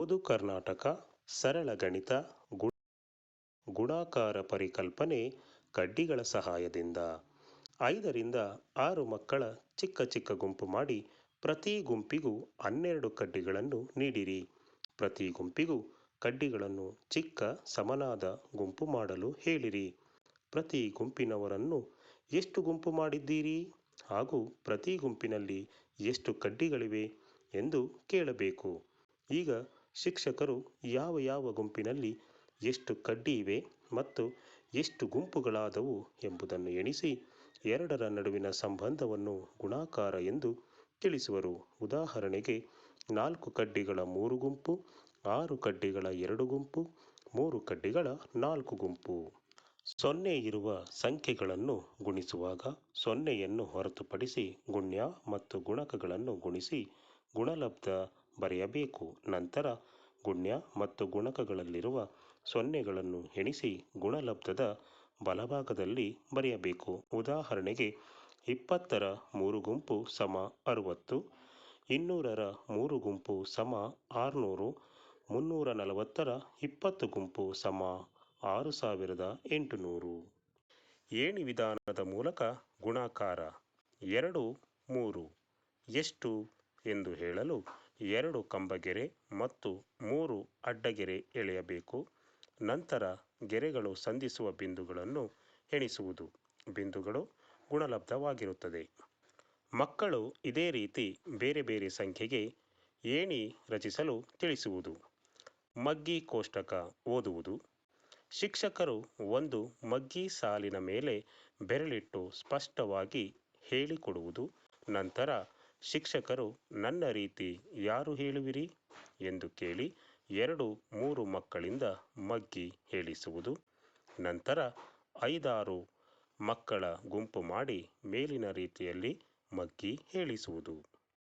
ಓದು ಕರ್ನಾಟಕ, ಸರಳ ಗಣಿತ ಗುಣಾಕಾರ ಪರಿಕಲ್ಪನೆ, ಕಡ್ಡಿಗಳ ಸಹಾಯದಿಂದ. ಐದರಿಂದ ಆರು ಮಕ್ಕಳ ಚಿಕ್ಕ ಚಿಕ್ಕ ಗುಂಪು ಮಾಡಿ ಪ್ರತಿ ಗುಂಪಿಗೂ ಹನ್ನೆರಡು ಕಡ್ಡಿಗಳನ್ನು ನೀಡಿರಿ. ಪ್ರತಿ ಗುಂಪಿಗೂ ಕಡ್ಡಿಗಳನ್ನು ಚಿಕ್ಕ ಸಮನಾದ ಗುಂಪು ಮಾಡಲು ಹೇಳಿರಿ. ಪ್ರತಿ ಗುಂಪಿನವರನ್ನು ಎಷ್ಟು ಗುಂಪು ಮಾಡಿದ್ದೀರಿ? ಹಾಗೂ ಪ್ರತಿ ಗುಂಪಿನಲ್ಲಿ ಎಷ್ಟು ಕಡ್ಡಿಗಳಿವೆ ಎಂದು ಕೇಳಬೇಕು. ಈಗ ಶಿಕ್ಷಕರು ಯಾವ ಯಾವ ಗುಂಪಿನಲ್ಲಿ ಎಷ್ಟು ಕಡ್ಡಿ ಇವೆ ಮತ್ತು ಎಷ್ಟು ಗುಂಪುಗಳಾದವು ಎಂಬುದನ್ನು ಎಣಿಸಿ ಎರಡರ ನಡುವಿನ ಸಂಬಂಧವನ್ನು ಗುಣಾಕಾರ ಎಂದು ತಿಳಿಸುವರು. ಉದಾಹರಣೆಗೆ, ನಾಲ್ಕು ಕಡ್ಡಿಗಳ ಮೂರು ಗುಂಪು, ಆರು ಕಡ್ಡಿಗಳ ಎರಡು ಗುಂಪು, ಮೂರು ಕಡ್ಡಿಗಳ ನಾಲ್ಕು ಗುಂಪು. ಸೊನ್ನೆ ಇರುವ ಸಂಖ್ಯೆಗಳನ್ನು ಗುಣಿಸುವಾಗ ಸೊನ್ನೆಯನ್ನು ಹೊರತುಪಡಿಸಿ ಗುಣ್ಯ ಮತ್ತು ಗುಣಕಗಳನ್ನು ಗುಣಿಸಿ ಗುಣಲಬ್ಧ ಬರೆಯಬೇಕು. ನಂತರ ಗುಣ್ಯ ಮತ್ತು ಗುಣಕಗಳಲ್ಲಿರುವ ಸೊನ್ನೆಗಳನ್ನು ಎಣಿಸಿ ಗುಣಲಬ್ಧದ ಬಲಭಾಗದಲ್ಲಿ ಬರೆಯಬೇಕು. ಉದಾಹರಣೆಗೆ, ಇಪ್ಪತ್ತರ ಮೂರು ಗುಂಪು ಸಮ ಅರುವತ್ತು, ಇನ್ನೂರರ ಮೂರು ಗುಂಪು ಸಮ ಆರುನೂರು, ಮುನ್ನೂರ ನಲವತ್ತರ ಇಪ್ಪತ್ತು ಗುಂಪು ಸಮ ಆರು ಸಾವಿರದ ಎಂಟುನೂರು. ಏಣಿ ವಿಧಾನದ ಮೂಲಕ ಗುಣಾಕಾರ ಎರಡು ಮೂರು ಎಷ್ಟು ಎಂದು ಹೇಳಲು ಎರಡು ಕಂಬಗೆರೆ ಮತ್ತು ಮೂರು ಅಡ್ಡಗೆರೆ ಎಳೆಯಬೇಕು. ನಂತರ ಗೆರೆಗಳು ಸಂಧಿಸುವ ಬಿಂದುಗಳನ್ನು ಎಣಿಸುವುದು. ಬಿಂದುಗಳು ಗುಣಲಬ್ಧವಾಗಿರುತ್ತದೆ. ಮಕ್ಕಳು ಇದೇ ರೀತಿ ಬೇರೆ ಬೇರೆ ಸಂಖ್ಯೆಗೆ ಏಣಿ ರಚಿಸಲು ತಿಳಿಸುವುದು. ಮಗ್ಗಿ ಕೋಷ್ಟಕ ಓದುವುದು. ಶಿಕ್ಷಕರು ಒಂದು ಮಗ್ಗಿ ಸಾಲಿನ ಮೇಲೆ ಬೆರಳಿಟ್ಟು ಸ್ಪಷ್ಟವಾಗಿ ಹೇಳಿಕೊಡುವುದು. ನಂತರ ಶಿಕ್ಷಕರು, ನನ್ನ ರೀತಿ ಯಾರು ಹೇಳುವಿರಿ? ಎಂದು ಕೇಳಿ ಎರಡು, ಮೂರು ಮಕ್ಕಳಿಂದ ಮಗ್ಗಿ ಹೇಳಿಸುವುದು. ನಂತರ ಐದಾರು ಮಕ್ಕಳ ಗುಂಪು ಮಾಡಿ ಮೇಲಿನ ರೀತಿಯಲ್ಲಿ ಮಗ್ಗಿ ಹೇಳಿಸುವುದು.